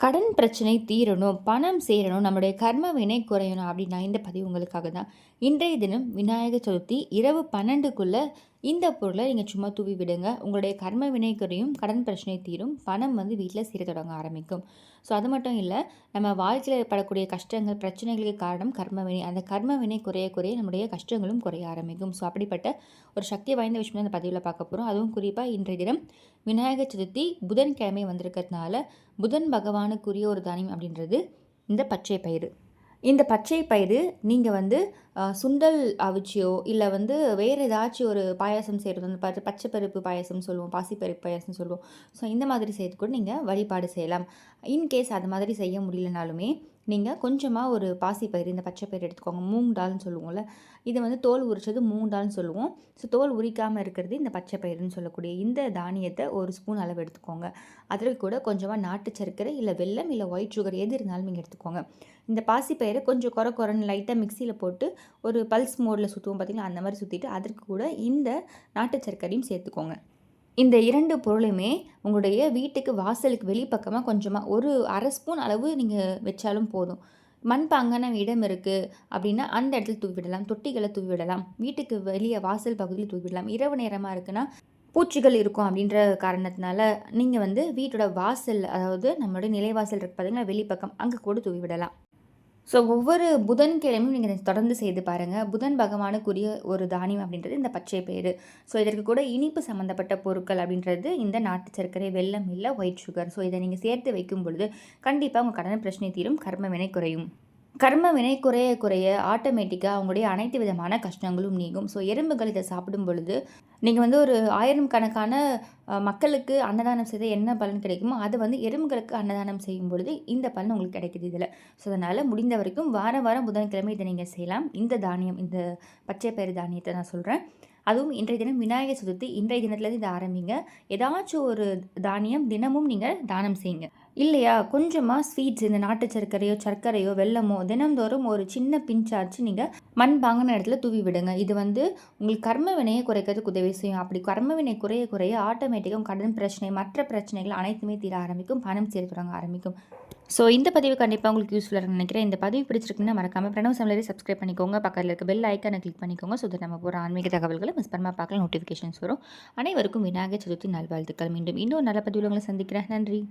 கடன் பிரச்சனை தீரணும் பணம் சேரணும் நம்முடைய கர்ம வினை குறையணும் அப்படின்னா இந்த பதிவு உங்களுக்காக தான் இன்றைய தினம் விநாயகர் சதுர்த்தி இரவு பன்னெண்டுக்குள்ளே இந்த பொருளை நீங்கள் சும்மா தூவி விடுங்க. உங்களுடைய கர்ம வினைக்குறையும் கடன் பிரச்சனை தீரும். பணம் வந்து வீட்டில் சீர தொடங்க ஆரம்பிக்கும். ஸோ அது மட்டும் இல்லை நம்ம வாழ்க்கையில் ஏற்படக்கூடிய கஷ்டங்கள் பிரச்சனைகளுக்கு காரணம் கர்ம வினை. அந்த கர்ம வினை குறைய குறைய நம்முடைய கஷ்டங்களும் குறைய ஆரம்பிக்கும். ஸோ அப்படிப்பட்ட ஒரு சக்தி வாய்ந்த விஷயம் அந்த பதிவில் பார்க்க போகிறோம் அதுவும் குறிப்பாக இன்றைய தினம் விநாயகர் சதுர்த்தி புதன்கிழமை வந்திருக்கிறதுனால புதன் பகவானுக்குரிய ஒரு தானியம் அப்படின்றது இந்த பச்சை பயிறு. இந்த பச்சை பயிறு நீங்கள் வந்து சுண்டல் அவிச்சியோ இல்லை வந்து வேறு ஏதாச்சும் ஒரு பாயாசம் செய்கிறது வந்து பச்சை பச்சை பருப்பு பாயாசம் சொல்லுவோம் பாசிப்பருப்பு பாயாசம் சொல்லுவோம். ஸோ இந்த மாதிரி செய்யறது கூட நீங்கள் வழிபாடு செய்யலாம். இன்கேஸ் அது மாதிரி செய்ய முடியலனாலுமே நீங்கள் கொஞ்சமாக ஒரு பாசிப்பயிறு இந்த பச்சை பயிர் எடுத்துக்கோங்க. மூங் டால்னு சொல்லுவோம்ல இதை வந்து தோல் உரிச்சது மூங் டால்னு சொல்லுவோம். ஸோ தோல் உரிக்காமல் இருக்கிறது இந்த பச்சை பயிறுன்னு சொல்லக்கூடிய இந்த தானியத்தை ஒரு ஸ்பூன் அளவு எடுத்துக்கோங்க. அதில் கூட கொஞ்சமாக நாட்டு சர்க்கரை இல்லை வெல்லம் இல்லை ஒயிட் சுகர் எது இருந்தாலும் நீங்கள் எடுத்துக்கோங்க. இந்த பாசிப்பயிரை கொஞ்சம் குறை குறைன்னு லைட்டாக மிக்சியில் போட்டு ஒரு பல்ஸ் மோடில் சுற்றுவோம் பார்த்திங்கன்னா அந்த மாதிரி சுற்றிட்டு அதற்கு கூட இந்த நாட்டு சர்க்கரையும் சேர்த்துக்கோங்க. இந்த இரண்டு பொருளுமே உங்களுடைய வீட்டுக்கு வாசலுக்கு வெளிப்பக்கமாக கொஞ்சமாக ஒரு அரை ஸ்பூன் அளவு நீங்கள் வச்சாலும் போதும். மண்பாங்கான இடம் இருக்குது அப்படின்னா அந்த இடத்துல தூவி விடலாம். தொட்டிகளை தூவி விடலாம். வீட்டுக்கு வெளியே வாசல் பகுதியில் தூவி விடலாம். இரவு நேரமாக இருக்குன்னா பூச்சிகள் இருக்கும் அப்படின்ற காரணத்தினால நீங்கள் வந்து வீட்டோட வாசல் அதாவது நம்மளுடைய நிலைவாசல் இருக்கு பார்த்தீங்கன்னா வெளிப்பக்கம் அங்கே கூட தூவி விடலாம். ஸோ ஒவ்வொரு புதன்கிழமையும் நீங்கள் இதை தொடர்ந்து செய்து பாருங்கள் புதன் பகவானுக்குரிய ஒரு தானியம் அப்படின்றது இந்த பச்சை பயிறு. ஸோ இதற்கு கூட இனிப்பு சம்மந்தப்பட்ட பொருட்கள் அப்படின்றது இந்த நாட்டு சர்க்கரை வெள்ளம் இல்லை ஒயிட் சுகர் ஸோ இதை நீங்கள் சேர்த்து வைக்கும் பொழுது கண்டிப்பாக உங்கள் கடன் பிரச்சனை தீரும் கர்ம வினை குறையும். கர்ம வினை குறைய குறைய ஆட்டோமேட்டிக்காக அவங்களுடைய அனைத்து விதமான கஷ்டங்களும் நீங்கும். ஸோ எறும்புகள் இதை சாப்பிடும் பொழுது நீங்கள் வந்து ஒரு ஆயிரம் கணக்கான மக்களுக்கு அன்னதானம் செய்த என்ன பலன் கிடைக்குமோ அது வந்து எறும்புகளுக்கு அன்னதானம் செய்யும் பொழுது இந்த பலன் உங்களுக்கு கிடைக்குது இதில். ஸோ அதனால் முடிந்த வரைக்கும் வாரம் வாரம் புதன்கிழமை இதை நீங்கள் செய்யலாம். இந்த தானியம் இந்த பச்சை பயிறு தானியத்தை நான் சொல்கிறேன் அதுவும் இன்றைய தினம் விநாயகர் சதுர்த்தி. இன்றைய தினத்துலேருந்து இதை ஆரம்பிங்க. ஏதாச்சும் ஒரு தானியம் தினமும் நீங்கள் தானம் செய்யுங்க. இல்லையா? கொஞ்சமாக ஸ்வீட்ஸ் இந்த நாட்டு சர்க்கரையோ சர்க்கரையோ வெள்ளமோ தினந்தோறும் ஒரு சின்ன பிஞ்சாச்சு நீங்கள் மண் பாங்கின இடத்துல தூவி விடுங்க. இது வந்து உங்களுக்கு கர்ம வினையை குறைக்கிறதுக்கு உதவி செய்யும். அப்படி கர்ம வினை குறைய குறைய ஆட்டோமேட்டிக்காக கடன் பிரச்சனை மற்ற பிரச்சனைகள் அனைத்துமே தீர ஆரம்பிக்கும். பணம் சேர்த்து ஆரம்பிக்கும். ஸோ இந்த பதிவு கண்டிப்பாக உங்களுக்கு யூஸ்ஃபுல்லாக நினைக்கிறேன். இந்த பதிவு பிடிச்சிருக்குன்னா மறக்காமல் பிரணவ் சமையலே சப்ஸ்கிரைப் பண்ணிக்கோங்க. பக்கத்தில் இருக்க பெல் ஐக்கானை கிளிக் பண்ணிக்கோங்க. ஸோ நம்ம போகிற ஆன்மீக தகவல்களை மிஸ் பண்ணாமல் பார்க்கலாம் நோட்டிஃபிகேஷன்ஸ் வரும். அனைவருக்கும் விநாயகர் சதுர்த்தி நல்வாழ்த்துக்கள். மீண்டும் இன்னொரு நல்ல பதிவில் உங்களை சந்திக்கிறேன். நன்றி.